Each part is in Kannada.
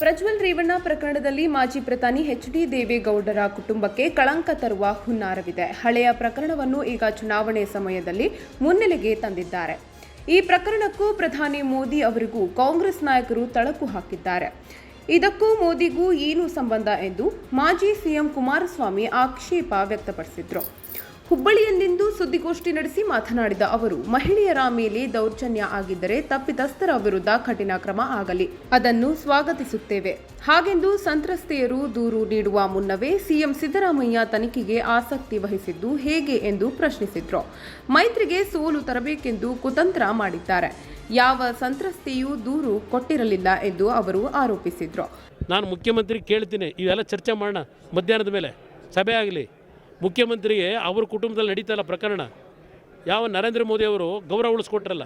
ಪ್ರಜ್ವಲ್ ರೇವಣ್ಣ ಪ್ರಕರಣದಲ್ಲಿ ಮಾಜಿ ಪ್ರಧಾನಿ ಎಚ್ ಡಿ ದೇವೇಗೌಡರ ಕುಟುಂಬಕ್ಕೆ ಕಳಂಕ ತರುವ ಹುನ್ನಾರವಿದೆ. ಹಳೆಯ ಪ್ರಕರಣವನ್ನು ಈಗ ಚುನಾವಣೆ ಸಮಯದಲ್ಲಿ ಮುನ್ನೆಲೆಗೆ ತಂದಿದ್ದಾರೆ. ಈ ಪ್ರಕರಣಕ್ಕೂ ಪ್ರಧಾನಿ ಮೋದಿ ಅವರಿಗೂ ಕಾಂಗ್ರೆಸ್ ನಾಯಕರು ತಳಕು ಹಾಕಿದ್ದಾರೆ. ಇದಕ್ಕೂ ಮೋದಿಗೂ ಏನು ಸಂಬಂಧ ಎಂದು ಮಾಜಿ ಸಿಎಂ ಕುಮಾರಸ್ವಾಮಿ ಆಕ್ಷೇಪ ವ್ಯಕ್ತಪಡಿಸಿದ್ರು. ಹುಬ್ಬಳ್ಳಿಯಲ್ಲಿಂದು ಸುದ್ದಿಗೋಷ್ಠಿ ನಡೆಸಿ ಮಾತನಾಡಿದ ಅವರು, ಮಹಿಳೆಯರ ಮೇಲೆ ದೌರ್ಜನ್ಯ ಆಗಿದ್ದರೆ ತಪ್ಪಿತಸ್ಥರ ವಿರುದ್ಧ ಕಠಿಣ ಕ್ರಮ ಆಗಲಿ, ಅದನ್ನು ಸ್ವಾಗತಿಸುತ್ತೇವೆ. ಹಾಗೆಂದು ಸಂತ್ರಸ್ತೆಯರು ದೂರು ನೀಡುವ ಮುನ್ನವೇ ಸಿಎಂ ಸಿದ್ದರಾಮಯ್ಯ ತನಿಖೆಗೆ ಆಸಕ್ತಿ ವಹಿಸಿದ್ದು ಹೇಗೆ ಎಂದು ಪ್ರಶ್ನಿಸಿದ್ರು. ಮೈತ್ರಿಗೆ ಸೋಲು ತರಬೇಕೆಂದು ಕುತಂತ್ರ ಮಾಡಿದ್ದಾರೆ. ಯಾವ ಸಂತ್ರಸ್ತೆಯೂ ದೂರು ಕೊಟ್ಟಿರಲಿಲ್ಲ ಎಂದು ಅವರು ಆರೋಪಿಸಿದ್ರು. ನಾನು ಮುಖ್ಯಮಂತ್ರಿ ಕೇಳ್ತೀನಿ, ಇವೆಲ್ಲ ಚರ್ಚೆ ಮಾಡೋಣ ಮಧ್ಯಾಹ್ನದ ಮೇಲೆ. ಸಭೆ ಆಗಲಿ. ಮುಖ್ಯಮಂತ್ರಿಗೆ ಅವ್ರ ಕುಟುಂಬದಲ್ಲಿ ನಡೀತಲ್ಲ ಪ್ರಕರಣ. ಯಾವ ನರೇಂದ್ರ ಮೋದಿ ಅವರು ಗೌರವ ಉಳಿಸ್ಕೊಟ್ರಲ್ಲ,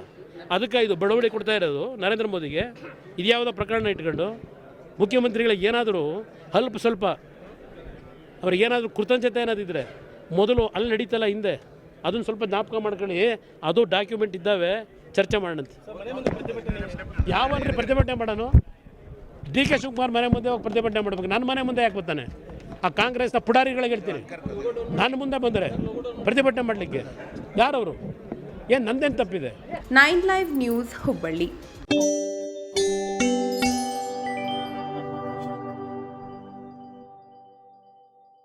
ಅದಕ್ಕೆ ಇದು ಬಡವಳಿ ಕೊಡ್ತಾ ಇರೋದು ನರೇಂದ್ರ ಮೋದಿಗೆ. ಇದ್ಯಾವುದೋ ಪ್ರಕರಣ ಇಟ್ಕೊಂಡು ಮುಖ್ಯಮಂತ್ರಿಗಳಿಗೆ ಏನಾದರೂ ಅಲ್ಪ ಸ್ವಲ್ಪ ಅವ್ರಿಗೆ ಏನಾದರೂ ಕೃತಜ್ಞತೆ ಏನಾದಿದ್ರೆ ಮೊದಲು ಅಲ್ಲಿ ನಡೀತಲ್ಲ ಹಿಂದೆ, ಅದನ್ನು ಸ್ವಲ್ಪ ಜ್ಞಾಪಕ ಮಾಡ್ಕೊಳ್ಳಿ. ಅದು ಡಾಕ್ಯುಮೆಂಟ್ ಇದ್ದಾವೆ, ಚರ್ಚೆ ಮಾಡೋಣಂತೆ. ಯಾವನ್ರಿ ಪ್ರತಿಭಟನೆ ಮಾಡೋಣ. ಡಿ ಕೆ ಶಿವಕುಮಾರ್ ಮನೆ ಮುಂದೆ ಹೋಗಿ ಪ್ರತಿಭಟನೆ ಮಾಡ್ಬೇಕು. ನನ್ನ ಮನೆ ಮುಂದೆ ಯಾಕೆ ಬರ್ತಾನೆ? ಆ ಕಾಂಗ್ರೆಸ್ನ ಪುಡಾರಿಗಳಿಗೆ ಹೇಳ್ತೀನಿ ನನ್ನ ಮುಂದೆ ಬಂದರೆ ಪ್ರತಿಭಟನೆ ಮಾಡಲಿಕ್ಕೆ. ಯಾರವರು? ಏನು ನಂದೇನು ತಪ್ಪಿದೆ? Nine live news Hubballi.